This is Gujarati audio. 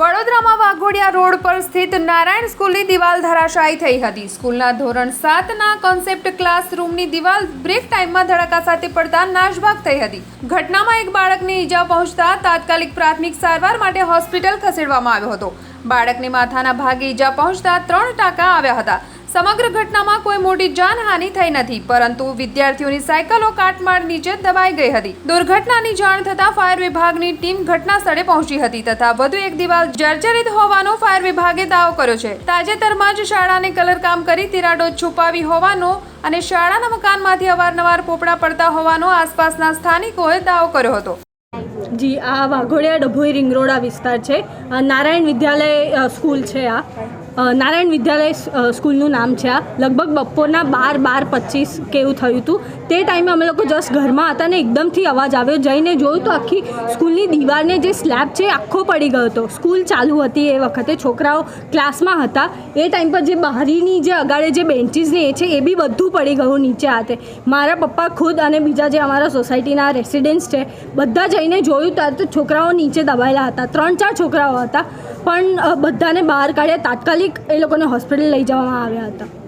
વડોદરામાં વાઘોડિયા રોડ પર સ્થિત નારાયણ સ્કૂલની દિવાલ ધરાશાયી થઈ હતી. સ્કૂલના ધોરણ સાતના કોન્સેપ્ટ ક્લાસરૂમની દિવાલ બ્રેક ટાઈમમાં ધડાકા સાથે પડતા નાશભાગ થઈ હતી. ઘટનામાં એક બાળકને ઈજા પહોંચતા તાત્કાલિક પ્રાથમિક સારવાર માટે હોસ્પિટલ ખસેડવામાં આવ્યો હતો. બાળકને માથાના ભાગે ઈજા પહોંચતા ત્રણ ટાંકા આવ્યા હતા. સમગ્ર ઘટનામાં કોઈ મોટી જાનહાનિ થઈ નથી, પરંતુ વિદ્યાર્થીઓની સાયકલો કાટમાળ નીચે દબાઈ ગઈ હતી. દુર્ઘટનાની જાણ થતાં ફાયર વિભાગની ટીમ ઘટના સ્થળે પહોંચી હતી તથા વધુ એક દિવાલ જર્જરિત હોવાનો ફાયર વિભાગે દાવો કર્યો છે. તાજેતરમાં જ શાળાને કલરકામ કરી તિરાડો છુપાવી હોવાનો અને શાળાના મકાનમાંથી અવારનવાર પોપડા પડતા હોવાનો આસપાસના સ્થાનિકોએ દાવો કર્યો હતો. જી, આ વાઘોડિયા ડભોઈ રિંગરોડા વિસ્તાર છે. નારાયણ વિદ્યાલય સ્કૂલ છે આ. નારાયણ વિદ્યાલય સ્કૂલનું નામ છે આ. લગભગ બપોરના બાર બાર પચીસ કે એવું થયું હતું. તે ટાઈમે અમે લોકો જસ્ટ ઘરમાં હતા ને એકદમથી અવાજ આવ્યો. જઈને જોયું તો આખી સ્કૂલની દીવારને જે સ્લેબ છે આખો પડી ગયો હતો. સ્કૂલ ચાલુ હતી એ વખતે. છોકરાઓ ક્લાસમાં હતા. એ ટાઈમ પર જે બહારીની જે અગાડે જે બેન્ચીસ ને એ છે એ બી બધું પડી ગયું નીચે હાથે. મારા પપ્પા ખુદ અને બીજા જે અમારા સોસાયટીના રેસિડેન્ટ્સ છે, બધા જઈને જોયું ત્યારે તો છોકરાઓ નીચે દબાયેલા હતા. ત્રણ ચાર છોકરાઓ હતા. પણ બધાને બહાર કાઢ્યા. એ લોકોને હોસ્પિટલ લઈ જવામાં આવ્યા હતા.